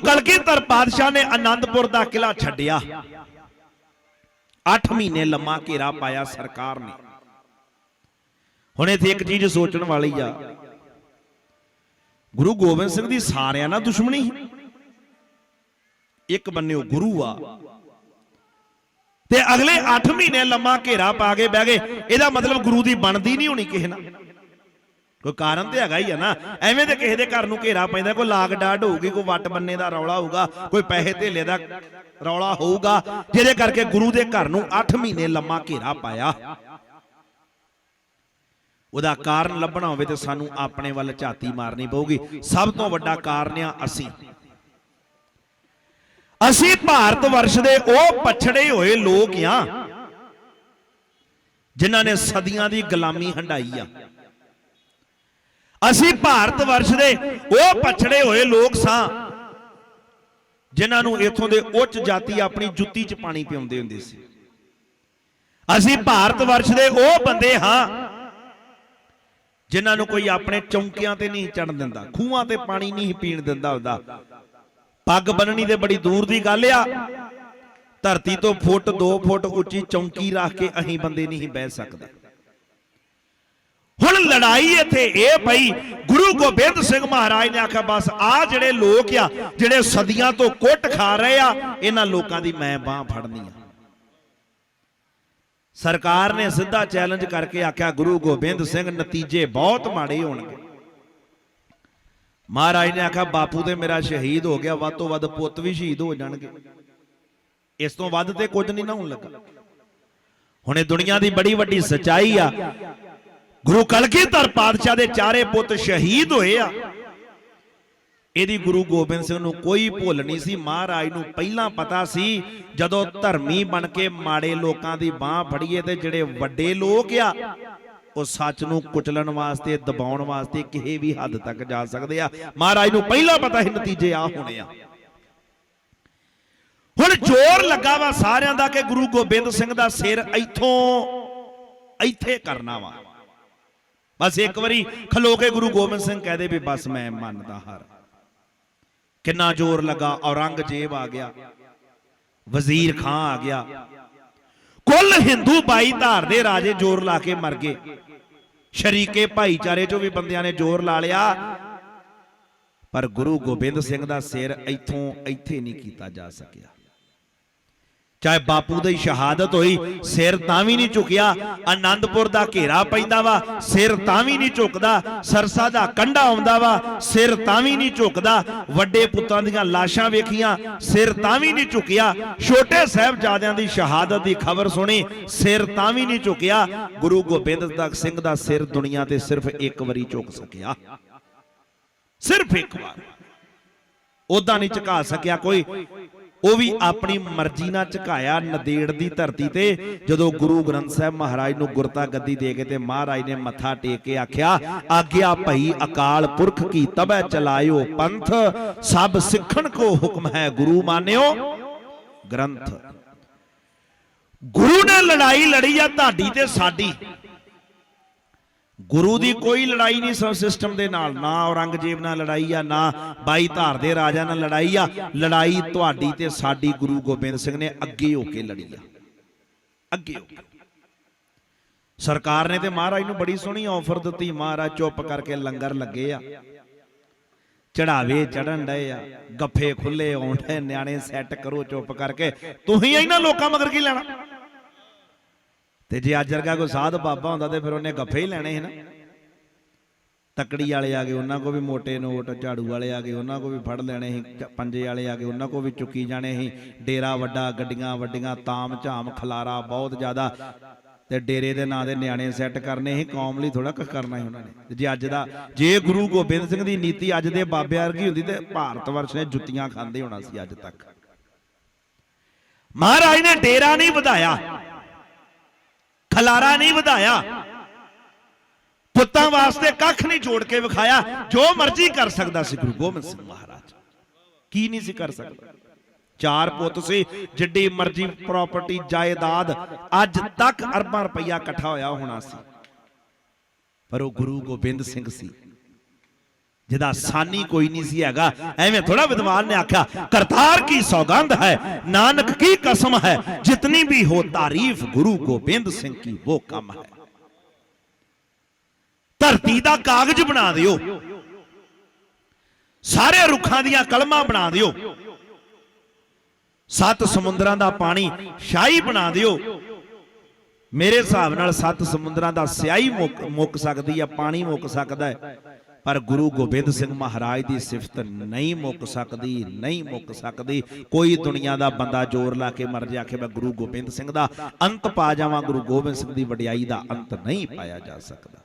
ਗੁਰੂ ਕਲਗੀਧਰ ਪਾਤਸ਼ਾਹ ਨੇ ਆਨੰਦਪੁਰ ਦਾ ਕਿਲਾ ਛੱਡਿਆ। 8 ਮਹੀਨੇ ਲੰਮਾ ਘੇਰਾ ਪਾਇਆ ਸਰਕਾਰ ਨੇ। ਹੁਣ ਇੱਥੇ ਇੱਕ ਚੀਜ਼ ਸੋਚਣ ਵਾਲੀ ਆ। ਗੁਰੂ ਗੋਬਿੰਦ ਸਿੰਘ ਦੀ ਸਾਰਿਆਂ ਨਾਲ ਦੁਸ਼ਮਣੀ। ਇੱਕ ਬੰਨਿਓ ਗੁਰੂ ਆ। ਤੇ ਅਗਲੇ 8 ਮਹੀਨੇ ਲੰਮਾ ਘੇਰਾ ਪਾ ਕੇ ਬਹਿ ਗਏ। ਇਹਦਾ ਮਤਲਬ ਗੁਰੂ ਦੀ ਬਣਦੀ ਨਹੀਂ ਹੋਣੀ ਕਿਸੇ ਨਾਲ। ਕੋਈ ਕਾਰਨ ਤੇ ਹੈਗਾ ਹੀ ਆ ਨਾ। ਐਵੇਂ ਤੇ ਕਿਸੇ ਦੇ ਘਰ ਨੂੰ ਘੇਰਾ ਪੈਂਦਾ, ਕੋਈ ਲਾਗ ਡਾਡ ਹੋਊਗੀ, ਕੋਈ ਵੱਟ ਬੰਨੇ ਦਾ ਰੌਲਾ ਹੋਊਗਾ, ਕੋਈ ਪੈਸੇ ਧੇਲੇ ਦਾ ਰੌਲਾ ਹੋਊਗਾ, ਜਿਹਦੇ ਕਰਕੇ ਗੁਰੂ ਦੇ ਘਰ ਨੂੰ 8 ਮਹੀਨੇ ਲੰਮਾ ਘੇਰਾ ਪਾਇਆ। ਉਹਦਾ ਕਾਰਨ ਲੱਭਣਾ ਹੋਵੇ ਤੇ ਸਾਨੂੰ ਆਪਣੇ ਵੱਲ ਝਾਤੀ ਮਾਰਨੀ ਪਊਗੀ। ਸਭ ਤੋਂ ਵੱਡਾ ਕਾਰਨ ਆ ਅਸੀਂ। ਅਸੀਂ ਭਾਰਤ ਵਰਸ਼ ਦੇ ਉਹ ਪਛੜੇ ਹੋਏ ਲੋਕ ਆ, ਜਿਨ੍ਹਾਂ ਨੇ ਸਦੀਆਂ ਦੀ ਗੁਲਾਮੀ ਹੰਡਾਈ ਆ। ਅਸੀਂ ਭਾਰਤ ਵਰਸ਼ ਦੇ ਉਹ ਪਛੜੇ ਹੋਏ ਲੋਕ ਸਾਂ, ਜਿਨ੍ਹਾਂ ਨੂੰ ਇਥੋਂ ਦੇ ਉੱਚ ਜਾਤੀ ਆਪਣੀ ਜੁੱਤੀ 'ਚ ਪਾਣੀ ਪਿਉਂਦੇ ਹੁੰਦੇ ਸੀ। ਅਸੀਂ ਭਾਰਤ ਵਰਸ਼ ਦੇ ਉਹ ਬੰਦੇ ਹਾਂ, ਜਿਨ੍ਹਾਂ ਨੂੰ ਕੋਈ ਆਪਣੇ ਚੌਂਕਿਆਂ ਤੇ ਨਹੀਂ ਚੜਨ ਦਿੰਦਾ, ਖੂਹਾਂ ਤੇ ਪਾਣੀ ਨਹੀਂ ਪੀਣ ਦਿੰਦਾ ਹੁੰਦਾ ਪੱਗ ਬੰਨਣੀ ਤੇ ਬੜੀ ਦੂਰ ਦੀ ਗੱਲ ਆ। ਧਰਤੀ ਤੋਂ ਫੁੱਟ 2 ਫੁੱਟ ਉੱਚੀ ਚੌਂਕੀ ਰੱਖ ਕੇ ਅਸੀਂ ਬੰਦੇ ਨਹੀਂ ਬਹਿ ਸਕਦਾ। ਲੜਾਈ ਇੱਥੇ, ਇਹ ਪਈ। ਗੁਰੂ ਗੋਬਿੰਦ ਸਿੰਘ ਮਹਾਰਾਜ ਨੇ ਆਖਿਆ, ਬਸ ਆ ਜਿਹੜੇ ਲੋਕ ਆ, ਜਿਹੜੇ ਸਦੀਆਂ ਤੋਂ ਕੁੱਟ ਖਾ ਰਹੇ ਆ, ਇਹਨਾਂ ਲੋਕਾਂ ਦੀ ਮੈਂ ਬਾਹ ਫੜਨੀ ਆ। ਸਰਕਾਰ ਨੇ ਸਿੱਧਾ ਚੈਲੰਜ ਕਰਕੇ ਆਖਿਆ, ਗੁਰੂ ਗੋਬਿੰਦ ਸਿੰਘ ਨਤੀਜੇ ਬਹੁਤ ਮਾੜੇ ਹੋਣਗੇ। ਮਹਾਰਾਜ ਨੇ ਆਖਿਆ, ਬਾਪੂ ਤੇ ਮੇਰਾ ਸ਼ਹੀਦ ਹੋ ਗਿਆ, ਵੱਧ ਤੋਂ ਵੱਧ ਪੁੱਤ ਵੀ ਸ਼ਹੀਦ ਹੋ ਜਾਣਗੇ। ਇਸ ਤੋਂ ਵੱਧ ਤੇ ਕੁਝ ਨਹੀਂ ਨਾ ਹੋਣ ਲੱਗਾ। ਹੁਣ ਇਹ ਦੁਨੀਆ ਦੀ ਬੜੀ ਵੱਡੀ ਸਚਾਈ ਆ। ਗੁਰੂ ਕਲਗੀਧਰ ਪਾਤਸ਼ਾਹ ਦੇ ਚਾਰੇ ਪੁੱਤ ਸ਼ਹੀਦ ਹੋਏ ਆ। ਇਹਦੀ ਗੁਰੂ ਗੋਬਿੰਦ ਸਿੰਘ ਨੂੰ ਕੋਈ ਭੁੱਲ ਨਹੀਂ ਸੀ। ਮਹਾਰਾਜ ਨੂੰ ਪਹਿਲਾਂ ਪਤਾ ਸੀ, ਜਦੋਂ ਧਰਮੀ ਬਣ ਕੇ ਮਾੜੇ ਲੋਕਾਂ ਦੀ ਬਾਹ ਫੜੀਏ ਤੇ ਜਿਹੜੇ ਵੱਡੇ ਲੋਕ ਆ, ਉਹ ਸੱਚ ਨੂੰ ਕੁਚਲਣ ਵਾਸਤੇ, ਦਬਾਉਣ ਵਾਸਤੇ ਕਿਸੇ ਵੀ ਹੱਦ ਤੱਕ ਜਾ ਸਕਦੇ ਆ। ਮਹਾਰਾਜ ਨੂੰ ਪਹਿਲਾਂ ਪਤਾ ਸੀ ਨਤੀਜੇ ਆ ਹੋਣੇ ਆ। ਹੁਣ ਜ਼ੋਰ ਲੱਗਾ ਵਾ ਸਾਰਿਆਂ ਦਾ ਕਿ ਗੁਰੂ ਗੋਬਿੰਦ ਸਿੰਘ ਦਾ ਸਿਰ ਇੱਥੋਂ, ਇੱਥੇ ਕਰਨਾ ਵਾ। ਬਸ ਇੱਕ ਵਾਰੀ ਖਲੋ ਕੇ ਗੁਰੂ ਗੋਬਿੰਦ ਸਿੰਘ ਕਹਦੇ ਵੀ ਬਸ ਮੈਂ ਮੰਨਦਾ ਹਰ। ਕਿੰਨਾ ਜ਼ੋਰ ਲੱਗਾ, ਔਰੰਗਜ਼ੇਬ ਆ ਗਿਆ, ਵਜ਼ੀਰ ਖਾਂ ਆ ਗਿਆ। ਕੁੱਲ ਹਿੰਦੂ ਬਾਈ ਧਾਰ ਦੇ ਰਾਜੇ ਜ਼ੋਰ ਲਾ ਕੇ ਮਰ ਗਏ। ਸ਼ਰੀਕੇ ਭਾਈਚਾਰੇ ਚੋਂ ਵੀ ਬੰਦਿਆਂ ਨੇ ਜ਼ੋਰ ਲਾ ਲਿਆ। ਪਰ ਗੁਰੂ ਗੋਬਿੰਦ ਸਿੰਘ ਦਾ ਸਿਰ ਇੱਥੋਂ ਇੱਥੇ ਨਹੀਂ ਕੀਤਾ ਜਾ ਸਕਿਆ। ਚਾਹੇ ਬਾਪੂ ਦੀ ਸ਼ਹਾਦਤ ਹੋਈ, ਸਿਰ ਤਾਂ ਵੀ ਨਹੀਂ ਝੁਕਿਆ, ਆਨੰਦਪੁਰ ਦਾ ਘੇਰਾ ਪੈਂਦਾ ਵਾ, ਸਿਰ ਤਾਂ ਵੀ ਨਹੀਂ ਝੁਕਦਾ, ਸਰਸਾ ਦਾ ਕੰਡਾ ਆਉਂਦਾ ਵਾ, ਸਿਰ ਤਾਂ ਵੀ ਨਹੀਂ ਝੁਕਦਾ, ਵੱਡੇ ਪੁੱਤਾਂ ਦੀਆਂ ਲਾਸ਼ਾਂ ਵੇਖੀਆਂ, ਸਿਰ ਤਾਂ ਵੀ ਨਹੀਂ ਝੁਕਿਆ, ਛੋਟੇ ਸਾਹਿਬਜ਼ਾਦਿਆਂ ਦੀ ਸ਼ਹਾਦਤ ਦੀ ਖਬਰ ਸੁਣੀ, ਸਿਰ ਤਾਂ ਵੀ ਨਹੀਂ ਝੁਕਿਆ, ਗੁਰੂ ਗੋਬਿੰਦ ਸਿੰਘ ਦਾ ਸਿਰ ਦੁਨੀਆ ਤੇ ਸਿਰਫ ਇੱਕ ਵਾਰੀ ਝੁਕ ਸਕਿਆ। ਸਿਰਫ ਇੱਕ ਵਾਰ। ਉਦਾਂ ਨਹੀਂ ਝੁਕਾ ਸਕਿਆ ਕੋਈ ਉਹ ਵੀ ਆਪਣੀ ਮਰਜ਼ੀ ਨਾਲ ਝੁਕਾਇਆ ਨਦੇੜ ਦੀ ਧਰਤੀ ਤੇ ਜਦੋਂ ਗੁਰੂ ਗ੍ਰੰਥ ਸਾਹਿਬ ਮਹਾਰਾਜ ਨੂੰ ਗੁਰਤਾ ਗੱਦੀ ਦੇ ਕੇ ਤੇ ਮਹਾਰਾਜ ਨੇ ਮੱਥਾ ਟੇਕ ਕੇ ਆਖਿਆ ਆਗਿਆ ਭਈ ਅਕਾਲ ਪੁਰਖ ਕੀ ਤਬੈ ਚਲਾਇਓ ਪੰਥ ਸਭ ਸਿੱਖਣ ਕੋ ਹੁਕਮ ਹੈ ਗੁਰੂ ਮਾਨਿਓ। ਗ੍ਰੰਥ। ਗੁਰੂ ਨੇ ਲੜਾਈ ਲੜੀ ਆ ਤੁਹਾਡੀ ਤੇ ਸਾਡੀ। ਗੁਰੂ ਦੀ ਕੋਈ ਲੜਾਈ ਨਹੀਂ ਸਭ ਸਿਸਟਮ ਦੇ ਨਾਲ, ਨਾ ਔਰੰਗਜ਼ੇਬ ਨਾਲ ਲੜਾਈ ਆ, ਨਾ ਬਾਈ ਧਾਰ ਦੇ ਰਾਜਾ ਨਾਲ ਲੜਾਈ ਆ। ਲੜਾਈ ਤੁਹਾਡੀ ਤੇ ਸਾਡੀ ਗੁਰੂ ਗੋਬਿੰਦ ਸਿੰਘ ਨੇ ਅੱਗੇ ਹੋ ਕੇ ਲੜੀ ਆ। ਅੱਗੇ ਹੋ ਕੇ। ਸਰਕਾਰ ਨੇ ਤੇ ਮਹਾਰਾਜ ਨੂੰ ਬੜੀ ਸੋਹਣੀ ਆਫਰ ਦਿੱਤੀ, ਮਹਾਰਾਜ ਚੁੱਪ ਕਰਕੇ ਲੰਗਰ ਲੱਗੇ ਆ। ਚੜਾਵੇ ਚੜਨ ਡਏ ਆ, ਗੱਫੇ ਖੁੱਲੇ ਆਉਂਦੇ ਨਿਆਣੇ ਸੈੱਟ ਕਰੋ ਚੁੱਪ ਕਰਕੇ। ਤੁਸੀਂ ਇਹਨਾਂ ਲੋਕਾਂ ਮਗਰ ਕੀ ਲੈਣਾ? ਤੇ ਜੇ ਅੱਜ ਵਰਗਾ ਕੋਈ ਸਾਧ ਬਾਬਾ ਹੁੰਦਾ ਤੇ ਫਿਰ ਉਹਨੇ ਗੱਫੇ ਹੀ ਲੈਣੇ ਸੀ ਨਾ। ਤਕੜੀ ਵਾਲੇ ਆ ਗਏ, ਉਹਨਾਂ ਕੋ ਵੀ ਮੋਟੇ ਨੋਟ, ਝਾੜੂ ਵਾਲੇ ਆ ਗਏ, ਉਹਨਾਂ ਕੋ ਵੀ ਫੜ ਲੈਣੇ ਸੀ, ਚ- ਪੰਜੇ ਵਾਲੇ ਆ ਗਏ, ਉਹਨਾਂ ਕੋ ਵੀ ਚੁੱਕੀ ਜਾਣੇ ਸੀ। ਡੇਰਾ ਵੱਡਾ, ਗੱਡੀਆਂ ਵੱਡੀਆਂ, ਤਾਮ ਝਾਮ, ਖਲਾਰਾ ਬਹੁਤ ਜ਼ਿਆਦਾ। ਤੇ ਡੇਰੇ ਦੇ ਨਾਂ ਦੇ ਨਿਆਣੇ ਸੈੱਟ ਕਰਨੇ ਸੀ, ਕੌਮ ਲਈ ਥੋੜਾ ਕੁ ਕਰਨਾ ਸੀ ਉਹਨਾਂ ਨੇ। ਜੇ ਅੱਜ ਦਾ, ਜੇ ਗੁਰੂ ਗੋਬਿੰਦ ਸਿੰਘ ਦੀ ਨੀਤੀ ਅੱਜ ਦੇ ਬਾਬਿਆਂ ਵਰਗੀ ਹੁੰਦੀ ਤੇ ਭਾਰਤ ਵਰਸ਼ ਨੇ ਜੁੱਤੀਆਂ ਖਾਂਦੇ ਹੋਣਾ ਸੀ ਅੱਜ ਤੱਕ। ਮਹਾਰਾਜ ਨੇ ਡੇਰਾ ਨਹੀਂ ਵਧਾਇਆ। ਖਲਾਰਾ ਨਹੀਂ ਵਧਾਇਆ। ਪੁੱਤਾਂ ਵਾਸਤੇ ਕੱਖ ਨਹੀਂ ਜੋੜ ਕੇ ਵਿਖਾਇਆ। ਜੋ ਮਰਜ਼ੀ ਕਰ ਸਕਦਾ ਸੀ ਗੁਰੂ ਗੋਬਿੰਦ ਸਿੰਘ ਮਹਾਰਾਜ। ਕੀ ਨਹੀਂ ਸੀ ਕਰ ਸਕਦਾ। ਚਾਰ ਪੁੱਤ ਸੀ, ਜਿੱਡੀ ਮਰਜ਼ੀ ਪ੍ਰਾਪਰਟੀ ਜਾਇਦਾਦ, ਅੱਜ ਤੱਕ ਅਰਬਾਂ ਰੁਪਈਆ ਇਕੱਠਾ ਹੋਇਆ ਹੋਣਾ ਸੀ। ਪਰ ਉਹ ਗੁਰੂ ਗੋਬਿੰਦ ਸਿੰਘ ਸੀ। ਜਿਹਦਾ ਸਾਨੀ ਕੋਈ ਨਹੀਂ ਸੀ ਹੈਗਾ, ਐਵੇਂ ਥੋੜਾ ਵਿਦਵਾਨ ਨੇ ਆਖਿਆ, ਕਰਤਾਰ ਕੀ ਸੌਗੰਧ ਹੈ, ਨਾਨਕ ਕੀ ਕਸਮ ਹੈ, ਜਿਤਨੀ ਵੀ ਹੋ ਤਾਰੀਫ ਗੁਰੂ ਗੋਬਿੰਦ ਸਿੰਘ ਕੀ ਉਹ ਕੰਮ ਹੈ। ਧਰਤੀ ਦਾ ਕਾਗਜ਼ ਬਣਾ ਦਿਓ। ਸਾਰੇ ਰੁੱਖਾਂ ਦੀਆਂ ਕਲਮਾਂ ਬਣਾ ਦਿਓ। ਸੱਤ ਸਮੁੰਦਰਾਂ ਦਾ ਪਾਣੀ ਸ਼ਾਹੀ ਬਣਾ ਦਿਓ। ਮੇਰੇ ਹਿਸਾਬ ਨਾਲ ਸੱਤ ਸਮੁੰਦਰਾਂ ਦਾ ਸਿਆਹੀ ਮੁੱਕ ਮੁੱਕ ਸਕਦੀ ਆ, ਪਾਣੀ ਮੁੱਕ ਸਕਦਾ ਹੈ। ਪਰ ਗੁਰੂ ਗੋਬਿੰਦ ਸਿੰਘ ਮਹਾਰਾਜ ਦੀ ਸਿਫਤ ਨਹੀਂ ਮੁੱਕ ਸਕਦੀ, ਨਹੀਂ ਮੁੱਕ ਸਕਦੀ। ਕੋਈ ਦੁਨੀਆ ਦਾ ਬੰਦਾ ਜ਼ੋਰ ਲਾ ਕੇ ਮਰ ਜਾ ਕੇ ਮੈਂ ਗੁਰੂ ਗੋਬਿੰਦ ਸਿੰਘ ਦਾ, ਅੰਤ ਪਾ ਜਾਵਾਂ, ਗੁਰੂ ਗੋਬਿੰਦ ਸਿੰਘ ਦੀ ਵਡਿਆਈ ਦਾ ਅੰਤ ਨਹੀਂ ਪਾਇਆ ਜਾ ਸਕਦਾ।